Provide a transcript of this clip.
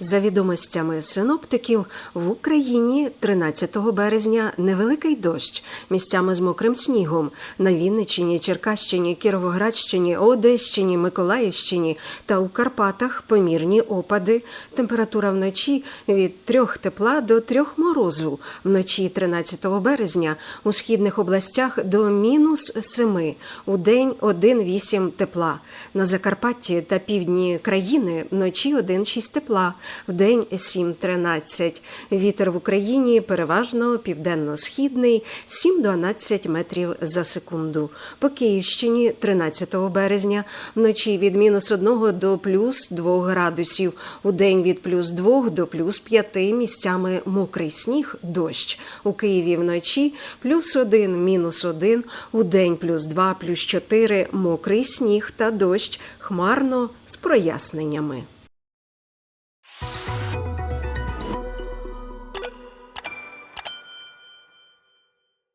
За відомостями синоптиків, в Україні 13 березня невеликий дощ місцями з мокрим снігом на Вінниччині, Черкащині, Кіровоградщині, Одещині, Миколаївщині та у Карпатах помірні опади. Температура вночі від 3 тепла до 3 морозу. Вночі 13 березня у східних областях до мінус 7, у день 1,8 тепла. На Закарпатті та півдні країни вночі 1,6 тепла, в день 7,13. Вітер в Україні переважно південно-східний 7-12 метрів за секунду. По Київщині 13 березня вночі від мінус 1 до плюс 2 градусів, у день від плюс 2 до плюс 5 місцями мокрий сніг, дощ. У Києві вночі плюс 1, мінус 1, у день плюс 2, плюс 4, мокрий сніг та дощ, хмарно з проясненнями.